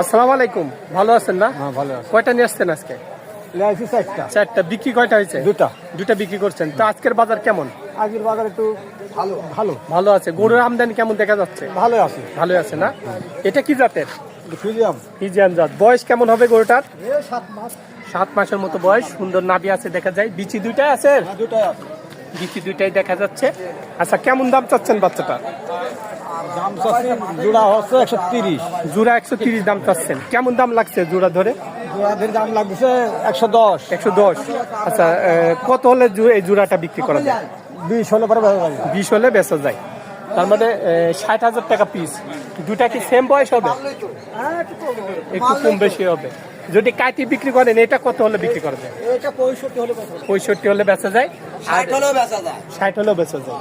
আসসালামু আলাইকুম। ভালো আছেন না? হ্যাঁ ভালো আছে। কয়টা নিয়ে আসছেন আজকে? চারটা। বিক্রি কয়টা হয়েছে? দুটা। দুটা বিক্রি করছেন। তো আজকের বাজার কেমন? আগের বাজার একটু ভালো ভালো। ভালো আছে। গরুর আমদানি কেমন দেখা যাচ্ছে? ভালো আছে। ভালো আছে না? এটা কি জাতের? ফিলিয়াম জাত। বয়স কেমন হবে গরুটার? সাত মাস। সাত মাসের মতো বয়স। সুন্দর নাভি আছে দেখা যায়। বিচি দুইটাই আছে? দুটাই আছে। বিচি দুইটাই দেখা যাচ্ছে। আচ্ছা কেমন দাম চাচ্ছেন বাচ্চাটা দাম চাচ্ছি জোড়া হচ্ছে একশো তিরিশ। জোড়া একশো তিরিশ দাম চাচ্ছেন। কেমন দাম লাগছে জোড়া ধরে? জোড়াদের দাম লাগছে একশো দশ। একশো দশ। আচ্ছা কত হলে এই জোড়াটা বিক্রি করা যায়? বিশ হলে পরে বেচা বিশ হলে বেচা যায়। তার মানে ষাট হাজার টাকা পিস দুটা কি সেম বয়স হবে? একটু কম বেশি হবে। যদি কাটি বিক্রি করেন এটা কত হলে বিক্রি করা যায়? পঁয়ষট্টি হলে বেচা যাবে। পঁয়ষট্টি হলে বেচা যায়। ষাট হলেও বেচা যায়।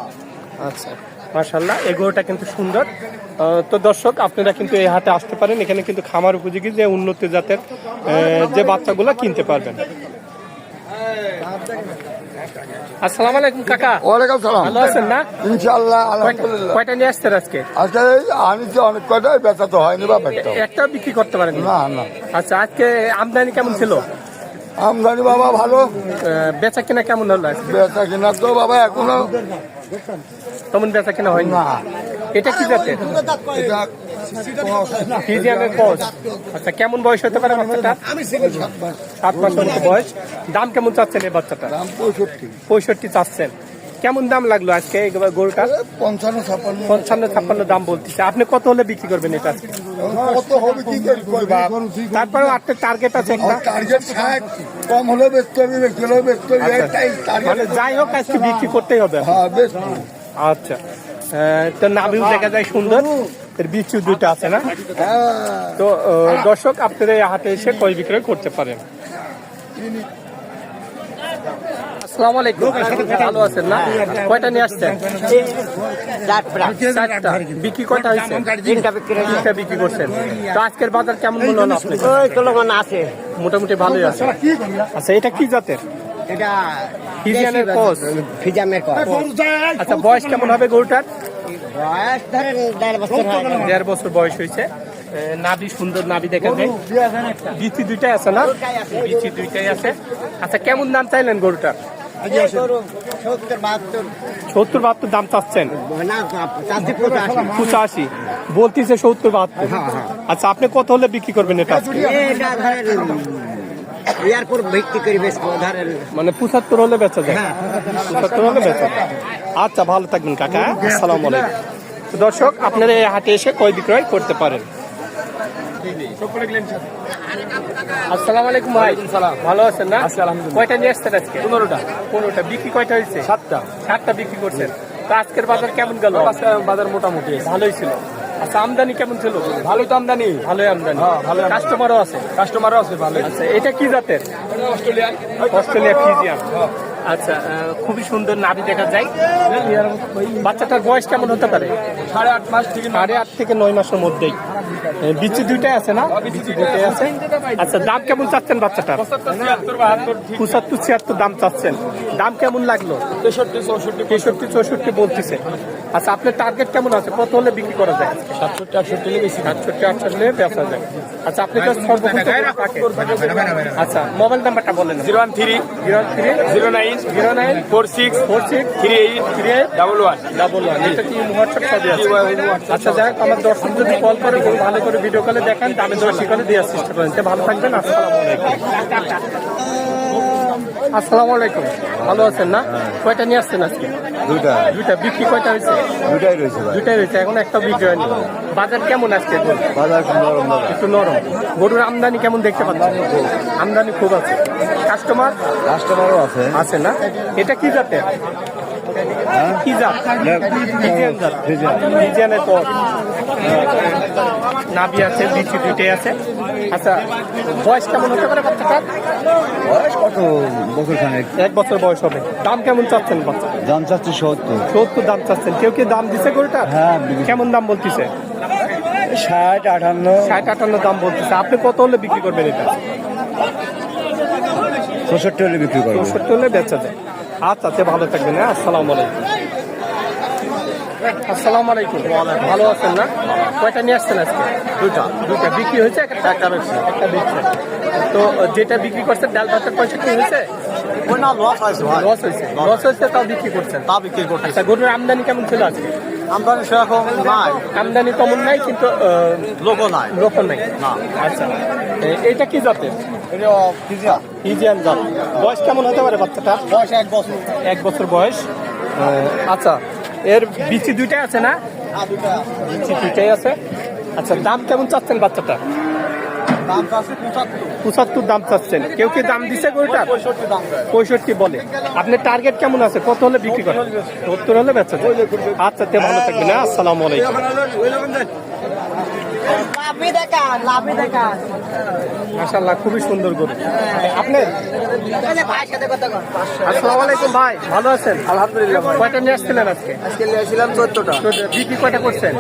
আচ্ছা। মার্শাল্লাহ এই গরুটা কিন্তু সুন্দর। তো দর্শক আপনারা কিন্তু এই হাটে আসতে পারেন। এখানে কিন্তু খামার উপযোগী যে উন্নত জাতের যে বাচ্চাগুলো কিনতে পারবেন। আসসালামু আলাইকুম কাকা। ওয়ালাইকুম সালাম। ভালো আছেন না? ইনশাআল্লাহ কয়টা- আলহামদুলিল্লাহ। কয়টা নিয়ে আসছেন আজকে? আনিছি অনেক কয়টাই বেচা তো হয়নি বা বিক্রি করতে পারেন না না। আচ্ছা আজকে আমদানি কেমন ছিল? আমদানি বাবা ভালো। বেচা কিনা কেমন হলো বেচা কিনা তো বাবা এখনও তেমন বেচা কিনা হয়নি। না। এটা কি জাতের? ফিজিয়ানের আচ্ছা কেমন বয়স হতে পারে বাচ্চাটা সাত মতো বয়স। দাম কেমন চাচ্ছেন এই বাচ্চাটা পঁয়ষট্টি। পঁয়ষট্টি চাচ্ছেন। কেমন দাম লাগল আজকে গরুটা? পঞ্চান্ন ছাপ্পান্ন। পঞ্চান্ন ছাপ্পান্ন দাম বলতেছে। আপনি কত হলে বিক্রি করবেন এটা আজকে? কত হবে কি করে তারপরেও আপনার টার্গেট আছে একটা। টার্গেট কম হলেও বেচতে হবে বেশি হলেও বেচতে হবে। আচ্ছা। মানে যাই হোক আজকে বিক্রি করতেই হবে হ্যাঁ বেশ আচ্ছা। তো নাভিও দেখা যায় সুন্দর। এর বিচু দুটো আছে না? তো দর্শক আপনারা এই হাটে এসে ক্রয় বিক্রয় করতে পারেন? আসসালামু আলাইকুম। ভালো আছেন না? কয়টা নিয়ে আসছেন? চারটা। বিক্রি কয়টা হয়েছে? তিনটা বিক্রি করছেন। তো আজকের বাজার কেমন মনে হলো আছে। মোটামুটি ভালোই আছে। আচ্ছা এটা কি জাতের? এটা ফিজিয়ানের কর আচ্ছা বয়স কেমন হবে গরুটার? বয়স ধরেন দেড় বছর দেড় বছর বয়স হয়েছে। নাভি সুন্দর নাভি দেখা যায় বিচি দুইটাই আছে না? বিচি দুইটাই আছে। আচ্ছা কেমন দাম চাইলেন গরুটার এই গরু সত্তর বাহাত্তর। দাম চাচ্ছেন? পঁচাশি। বলতেছে সত্তর বাহাত্তর। আচ্ছা আপনি কত হলে বিক্রি করবেন এটা? ইয়ার পর ভিত্তি করে ধরেন মানে পঁচাত্তর হলে বেচা যায়। পঁচাত্তর হলে বেচা যায়। আচ্ছা ভালো থাকবেন কাকা আসসালামু আলাইকুম। দর্শক আপনারা এই হাটে এসে ক্রয় বিক্রয় করতে পারেন? আসসালামু আলাইকুম ভাই। ভালো আছেন না? কয়টা নিয়ে আসছেন আজকে? পনেরোটা। পনেরোটা। বিক্রি কয়টা হয়েছে? সাতটা। সাতটা বিক্রি করছেন। তো আজকের বাজার কেমন গেল? বাজার মোটামুটি ভালোই ছিল। আচ্ছা আমদানি কেমন ছিল? ভালোই তো আমদানি। ভালোই আমদানি। ভালো কাস্টমারও আছে? কাস্টমারও আছে ভালো। আচ্ছা এটা কি জাতের? Australia Australia Fijian. আচ্ছা আহ, খুবই সুন্দর নাভি দেখা যায়। বাচ্চাটার বয়স কেমন হতে পারে? সাড়ে আট মাস থেকে সাড়ে আট থেকে নয় মাসের মধ্যেই। বিচি দুইটাই আছে না? বিচি দুইটাই আছে। আচ্ছা দাম কেমন চাচ্ছেন বাচ্চাটার? পঁচাত্তর ছিয়াত্তর দাম চাচ্ছেন। দাম কেমন লাগল? তেষট্টি চৌষট্টি তেষট্টি চৌষট্টি বলতেছে। আচ্ছা আপনার টার্গেট কেমন আছে? কত হলে বিক্রি করা যায়? সাতষট্টি আটষট্টি বেশি। সাতষট্টি আটষট্টি বেচা যায়। আচ্ছা আপনি তো সর্বপ্রথম আচ্ছা মোবাইল নাম্বারটা বলেন। Zero one three zero three zero nine zero nine four six four six three eight three eight double one. Double one. এটা কি হোয়াটসঅ্যাপ আচ্ছা যাই হোক আমার দর্শক যদি কল করে কোনো ভালো করে ভিডিও কলে দেখেন দামে দর্শী করে দেওয়ার চেষ্টা করেন তো ভালো থাকবেন আসসালামু আলাইকুম। আসসালামু আলাইকুম। ভালো আছেন না? কয়টা নিয়ে আসছেন আজকে? দুটা দুইটা। বিক্রি কয়টা হয়েছে? দুটাই রয়েছে দুইটাই হয়েছে এখন একটা বিক্রি হয়নি বাজার কেমন আজকে বাজার নরম একটু নরম। গরুর আমদানি কেমন দেখতে পাচ্ছেন? আমদানি খুব। আছে। কাস্টমার কাস্টমারও আছে। আছে না? এটা কি জাতের? কি জাত? জাত। ফিজিয়ানের নাবি আছে বিচি দুইটাই আছে। আচ্ছা বয়স কেমন হতে পারে বাচ্চাটার? বয়স কত বছর খানেক? এক বছর বয়স হবে। দাম কেমন চাচ্ছেন বাচ্চা দাম চাচ্ছে সত্তর। সত্তর দাম চাচ্ছেন। কেউ কি দাম দিছে গরুটা? হ্যাঁ। কেমন দাম বলতেছে? ষাট আটান্ন। ষাট আটান্ন দাম বলতেছে। আপনি কত হলে বিক্রি করবেন এটা? চৌষট্টি হলে বিক্রি করব। চৌষট্টি হলে বেচা যায়। আচ্ছা আচ্ছা ভালো থাকবেন হ্যাঁ? আসসালামু আলাইকুম। আসসালামু আলাইকুম। ভালো আছেন না? কয়টা নিয়ে আসছেন আজকে? দুইটা। দুইটা বিক্রি হয়েছে একটা একটা বেশি একটা বেচছেন তো যেটা বিক্রি করছেন ডাল ভাতের পয়সা কি হয়েছে? না লস লস হয়েছে। লস হয়েছে। তাও বিক্রি করছেন? তা বিক্রি আচ্ছা গরুর আমদানি কেমন ছিল আজকে? আমদানি সেরকম নাই। আমদানি তেমন নাই কিন্তু লোকও নাই। রোপণ নাই। না। আচ্ছা। এ- এইটা কি জাতের? এটা জাত। বয়স কেমন হতে পারে বাচ্চাটা বয়স এক বছর। এক বছর বয়স। আচ্ছা এর বিচি দুইটাই আছে না? বিচি দুইটাই আছে। আচ্ছা দাম কেমন চাচ্ছেন বাচ্চাটা? পঁচাত্তর দাম চাচ্ছেন। কেউ কি দাম দিছে গরুটা পঁয়ষট্টি বলে। আপনার টার্গেট কেমন আছে? কত হলে বিক্রি করেন? সত্তর হলে বেচা আচ্ছা তে ভালো থাকবেন না আসসালামু আলাইকুম। মাশাল্লাহ খুবই সুন্দর গরু। আপনি? আসসালামু আলাইকুম ভাই ভালো আছেন? আলহামদুলিল্লাহ কয়টা নিয়ে আসছিলেন আজকে? আজকে নিয়েছিলাম চোদ্দটা। বিক্রি কয়টা করছেন?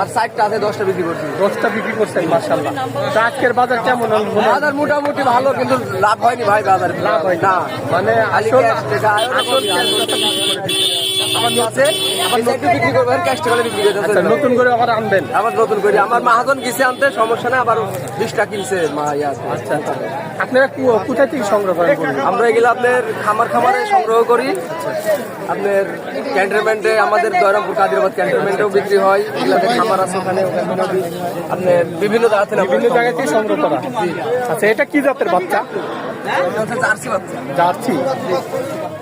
আর ষাটটা আছে দশটা বিক্রি করছি। দশটা বিক্রি করছেন মাশাল্লাহ তো আজকের বাজার কেমন বাজার মোটামুটি ভালো কিন্তু লাভ হয়নি ভাই বাজার। লাভ হয় না। মানে আসল আসল আমার আছে। আবার নতুন বিক্রি করবেন ক্যাশ টাকা বিক্রি করতে নতুন করে আবার আনবেন। আবার নতুন করে। আমার মাহাজন গেছে আনতে সমস্যা না আবার বিশটা কিনছে মা ইয়া আচ্ছা আচ্ছা। আপনারা কো- কোথা থেকে সংগ্রহ করেন? আমরা এগুলো আপনার খামার খামারে সংগ্রহ করি। আপনার ক্যান্টনমেন্টে আমাদের দয়রামপুর কাদিরাবাদ ক্যান্টনমেন্টেও বিক্রি হয়। এগুলোতে খামার আছে ওখানে আপনার বিভিন্ন জায়গা থেকে বিভিন্ন জায়গা থেকে সংগ্রহ করা। আচ্ছা এটা কি জাতের বাচ্চা? জার্সি বাচ্চা। যাচ্ছি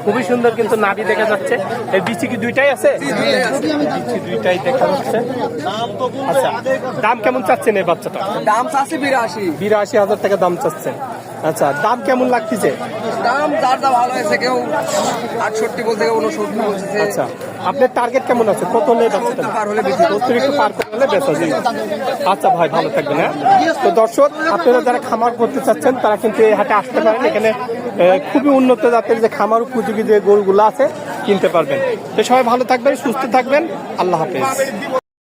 খুবই সুন্দর কিন্তু নাভি দেখা যাচ্ছে। এই বিচি কি দুইটাই আছে? বিচি দুইটাই দেখা যাচ্ছে। আচ্ছা দাম কেমন চাচ্ছেন এই বাচ্চাটা? দাম চাচ্ছে বিরাশি। বিরাশি হাজার টাকা দাম চাচ্ছেন। আচ্ছা দাম কেমন লাগতেছে? দাম যার যা ভালো হয়েছে কেউ আটষট্টি বলতে কেউ উনসত্তর বলছে আচ্ছা আপনার টার্গেট কেমন আছে? কত হলে বাচ্চাটা পার হলে বেশি সত্তর একটু পার করে হলে বেচা যায় আচ্ছা ভাই ভালো থাকবেন হ্যাঁ? তো দর্শক আপনারা যারা খামার করতে চাচ্ছেন তারা কিন্তু এই হাটে আসতে পারেন। এখানে খুবই উন্নত জাতের যে খামার উপযোগী যে গরুগুলো আছে, কিনতে পারবেন। তো সবাই ভালো থাকবেন, সুস্থ থাকবেন। আল্লাহ হাফেজ।